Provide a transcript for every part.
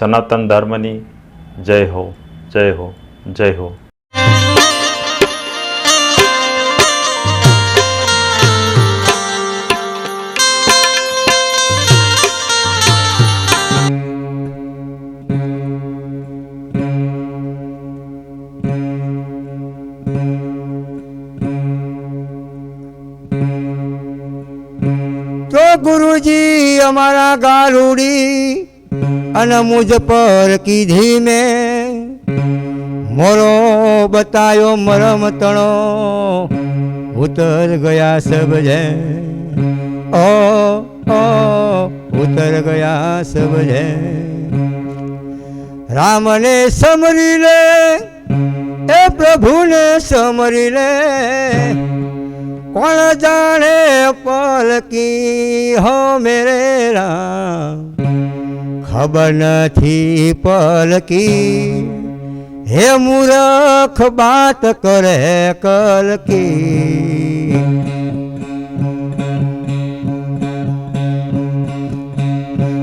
सनातन धर्मनी जय हो जय हो जय हो। गुरु गुरुजी हमारा गारूड़ी અને મુજ પર કીધી મેં મોરો બતાયો મરમ તણો ઉતર ગયા સબ જય ઓ ઓ ઉતર ગયા સબ જય રામને સમરી લે એ પ્રભુને સમરી લે કોણ જાણે પલકી હો મેરે રામ ખબર નથી પલકી હે મૂરખ બાત કરે કલકી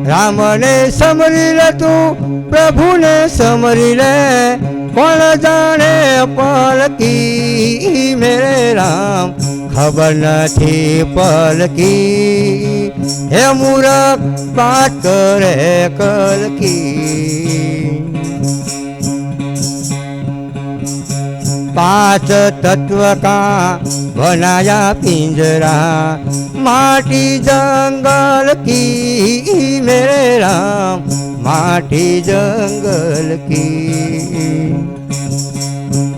રામને સમરી લે તું પ્રભુને સમરી લે કોણ જાણે પલકી મેરે રામ ખબર નથી પલકી हे मूरख बात करे कल की। पाँच तत्व का बनाया पिंजरा, माटी जंगल की, मेरे राम, माटी जंगल की।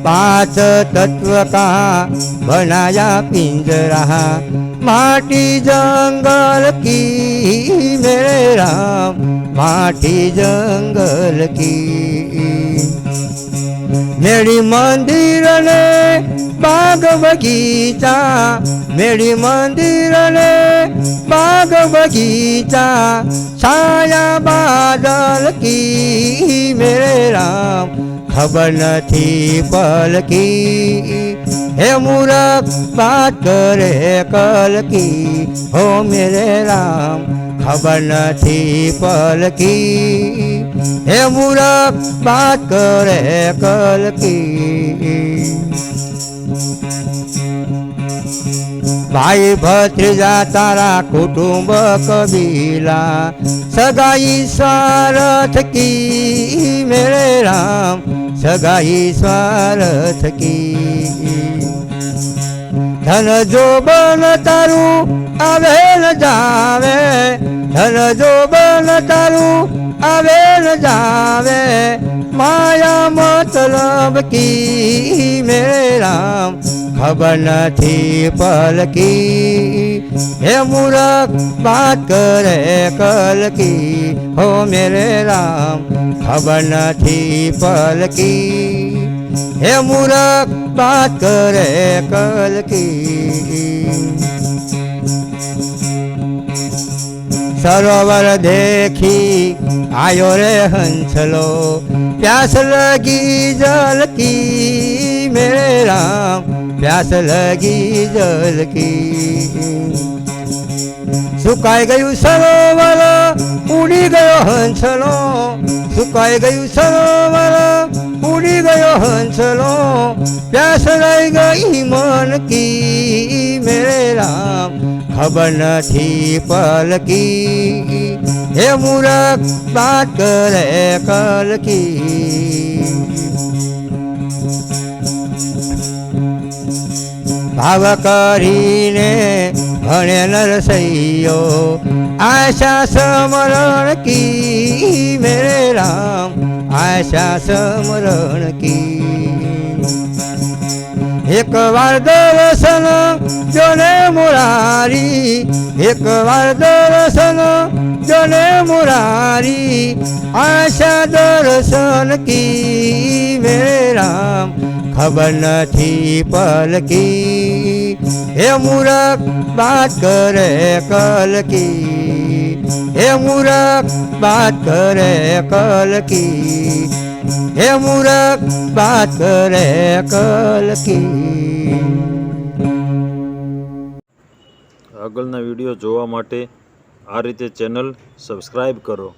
पाँच तत्व का बनाया पिंजरा માટી જંગલ કી મેરે રામ માટી જંગલ કી. મેળી મંદિર ને બાગ બગીચા, મેળી મંદિર ને બાગ બગીચા, છાયા બાદલ કી મેરે રામ ખબર નથી પલકી. हे मूरख बात करे कल की हो मेरे राम, खबर न थी पल की हे मूरख बात करे कल की भाई भत्रिजा तारा कुटुंब कबीला, सगाई सारथ की, मेरे राम સગાઈ સ્વાર્થ કી ધન જો બન તારું આવે ન જાવે, ધન જો બન તારું આવે ન જાવે, માયા મતલબ કી મેરે રામ ખબર નથી પલકી. हे मूर्ख, बात करे कल की। हो मेरे राम, खबर न थी पल की। हे मूर्ख, बात करे कल की। सरोवर देखी, आयो रे हंसलो, प्यास लगी जल की। मेरे પ્યાસ લગી જલકી. સુકાઈ ગયું સરોવર, ઉડી ગયો હંસલો. સુકાઈ ગયું સરોવર, ઉડી ગયો હંસલો. પ્યાસ રહી ગઈ મન કી મેરે રામ ખબર નથી પલકી. હે મૂરખ બાત કરે કલકી. ભાવ કરીને ભણે નરસૈયો આશા સમરણ કી મેરે રામ આશા સમરણ કી એક વાર દર્શન જોને મુરારી એક વાર દર્શન જોને મુરારી આશા દર્શન કી મેરે રામ ખબર નથી પલકી હે મૂરખ, વાત કરે કલકી. હે મૂરખ, વાત કરે કલકી. હે મૂરખ, વાત કરે કલકી. આગળના વીડિયો જોવા માટે આ રીતે ચેનલ સબસ્ક્રાઈબ કરો.